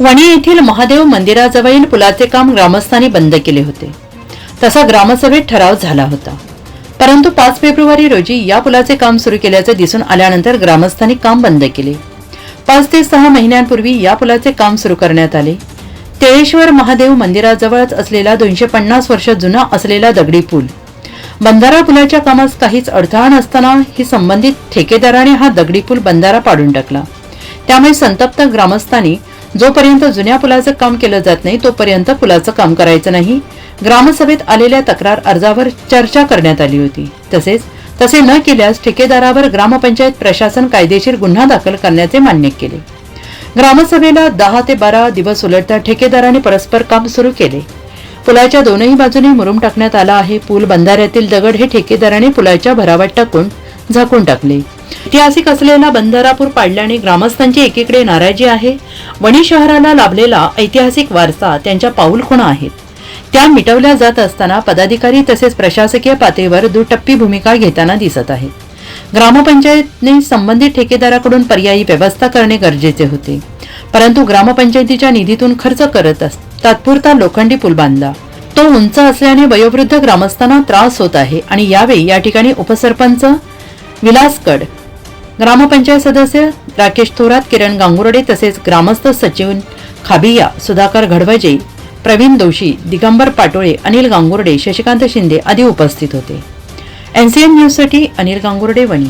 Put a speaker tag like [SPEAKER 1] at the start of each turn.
[SPEAKER 1] वणी येथील महादेव मंदिराजवळील पुलाचे काम ग्रामस्थांनी बंद केले होते. तसा ग्रामसभेत ठराव झाला होता. परंतु पाच फेब्रुवारी रोजी या पुलाचे काम सुरू केल्याचे दिसून आल्यानंतर ग्रामस्थांनी काम बंद केले. पाच ते सहा महिन्यांपूर्वी या पुलाचे काम सुरू करण्यात आले. तेळेश्वर महादेव मंदिराजवळच असलेला दोनशे पन्नास वर्ष जुना असलेला दगडी पूल. बंधारा पुलाच्या कामास काहीच अडथळा नसताना ही संबंधित ठेकेदाराने हा दगडी पूल बंधारा पाडून टाकला. त्यामुळे संतप्त ग्रामस्थांनी जोपर्यंत जुन्या पुलाचं काम केलं जात नाही तोपर्यंत पुलाचं काम करायचं नाही. ग्रामसभेत आलेल्या तक्रार अर्जावर चर्चा करण्यात आली होती. तसेच तसे न केल्यास ठेकेदारावर ग्रामपंचायत प्रशासन कायदेशीर गुन्हा दाखल करण्याचे मान्य केले. ग्रामसभेला दहा ते बारा दिवस उलटता ठेकेदाराने परस्पर काम सुरू केले. पुलाच्या दोनही बाजूने मुरुम टाकण्यात आला आहे. पूल बंधाऱ्यातील दगड हे ठेकेदाराने पुलाच्या भरावात टाकून झाकून टाकले. ऐतिहासिक असलेला बंधारापूर पाडल्याने ग्रामस्थांची एकीकडे नाराजी आहे. वणी शहराला लाभलेला ऐतिहासिक वारसा त्यांच्या पाऊलखुणा आहेत. त्या मिटवल्या जात असताना पदाधिकारी तसेच प्रशासकीय पातळीवर दुटप्पी भूमिका घेताना दिसत आहेत ग्रामपंचायतने संबंधित ठेकेदाराकडून पर्यायी व्यवस्था करणे गरजेचे होते. परंतु ग्रामपंचायतीच्या निधीतून खर्च करत अस- तात्पुरता लोखंडी पूल बांधला. तो उंच असल्याने वयोवृद्ध ग्रामस्थांना त्रास होत आहे आणि यावेळी या ठिकाणी उपसरपंच विलासकड ग्रामपंचायत सदस्य राकेश थोरात किरण गांगुर्डे तसेच ग्रामस्थ सचिव खाबिया सुधाकर घडवजे प्रवीण दोशी दिगंबर पाटोळे अनिल गांगुर्डे शशिकांत शिंदे आदी उपस्थित होते. एनसीएन न्यूजसाठी अनिल गांगुर्डे वणी.